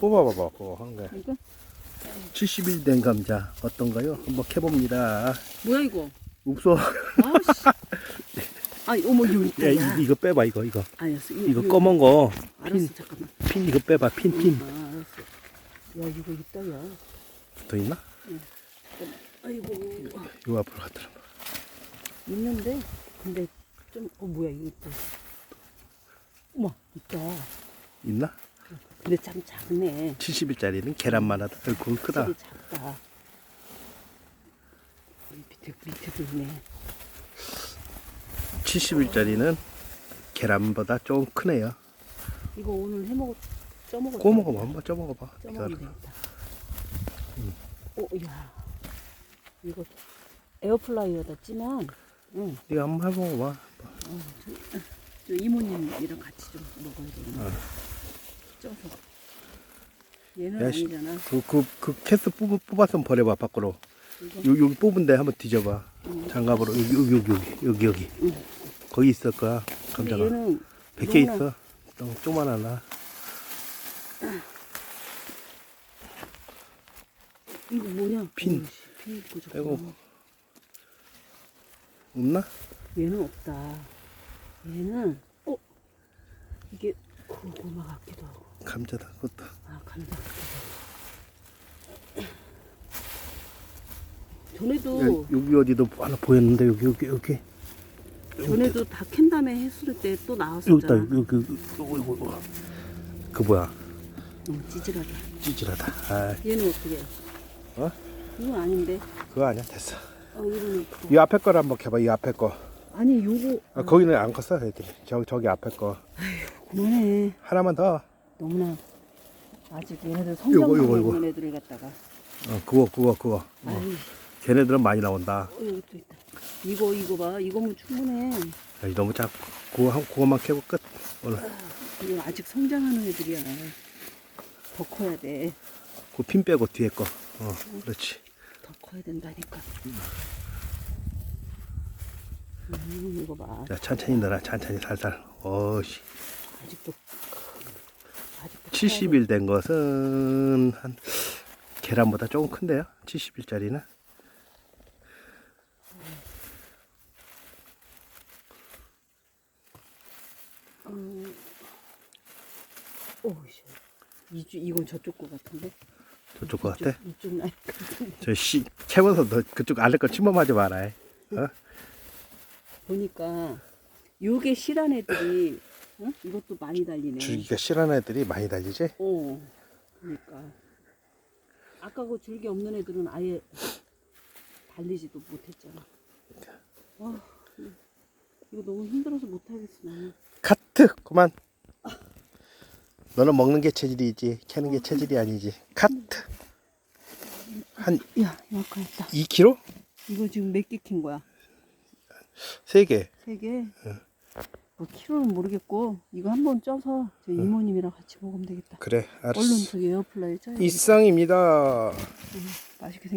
뽑아봐봐, 뽑아. 한 거. 이거 70일 된 감자 어떤가요? 한번 캐봅니다. 뭐야 이거? 없어. 아씨. 아 어머 여기 있다. 야, 야. 이, 이거 빼봐, 이거, 이거. 알았어. 이거 검은 거. 알았어 핀, 잠깐만. 핀 이거 빼봐, 핀, 핀. 아, 알았어. 야 이거 있다 야. 더 있나? 아이고 이거 앞으로 갖다 놔봐. 있는데 근데 좀 어 뭐야 이거 또. 어머 있다. 있나? 근데 참 작네. 70일짜리는 계란만 하다. 그거 크다. 되게 작다. 여기 밑에 밑에도 있네. 70일짜리는 계란보다 조금 크네요. 이거 오늘 해 먹어 쪄 먹어. 구워 먹어봐, 한번 쪄 먹어봐. 쪄 먹으면 되겠다. 오, 야. 이거 에어플라이어다 찌면, 응. 이거 한번 해먹어봐. 저 이모님이랑 같이 좀 먹어야 되겠네. 어. 쪄서. 얘는 야, 씨. 아니잖아. 그, 그, 그 캐스 뽑, 뽑았으면 버려봐, 밖으로. 이거. 요, 여기 뽑은 데 한번 뒤져봐. 응. 장갑으로. 여기, 여기, 여기, 여기, 여기, 여기. 응. 거기 있을 거야, 감자가. 얘는 100개 너무나- 있어. 너무 조그만하나. 이거 뭐냐? 핀. 어이씨, 핀 있고. 빼고. 없나? 얘는 없다. 얘는 어 이게 고구마 같기도 하고. 감자다, 그것도. 아 감자. 전에도 야, 여기 어디도 하나 보였는데, 여기, 여기, 여기. 전에도 다 캔 다음에 했을 때 또 여기 있다, 나왔었잖아. 여기, 여기, 여기, 여기, 여기. 그 뭐야, 어, 찌질하다. 찌질하다. 아, 얘는 어떻게? 해? 어? 이건 아닌데. 그거 아니야, 됐어. 어 이거는 예쁘다. 이 앞에 거를 한번 해봐, 이 앞에 거. 아니 요거 아, 거기는 안 컸어, 애들이. 저기 앞에 거. 그만해. 하나만 더. 너무나 아직 얘네들 성장 요거, 중에 요거. 있는 애들을 갖다가. 어, 그거, 그거, 그거. 어. 아이 걔네들은 많이 나온다. 어, 있다. 이거 이거 봐. 이거면 충분해. 야, 너무 작고. 그거, 한, 그거만 캐고 끝. 오늘. 이거 아직 성장하는 애들이야. 더 커야 돼. 그핀 빼고 뒤에 거. 어, 그렇지. 더 커야 된다니까. 음, 이거 봐. 자, 천천히 넣어라. 천천히 살살. 어씨. 아직도 70일 된 것은 한 계란보다 조금 큰데요. 70일짜리는. 음. 이주 이건 저쪽 거 같은데. 저쪽 거 같아. 이쪽, 이쪽 라인 같은데. 저 씨, 캐면서 너 그쪽 아래 거 침범하지 마라. 어? 보니까 요게 실한 애들이 응? 이것도 많이 달리네. 줄기가 실한 애들이 많이 달리지? 어. 그러니까 아까 그 줄기 없는 애들은 아예 달리지도 못했잖아. 와, 이거 너무 힘들어서 못하겠어 나는. 카트! 그만. 너는 먹는 게 체질이지. 캐는 게 체질이 아니지. 카트! 한 야, 약간했다. 2kg? 이거 지금 몇 개 킨 거야? 3개. 세 개? 뭐 키로는 모르겠고 이거 한번 쪄서 저 이모님이랑 같이 먹으면 되겠다. 그래, 알았어. 얼른 저기 에어플라이 돼. 이상입니다. 맛있게 생.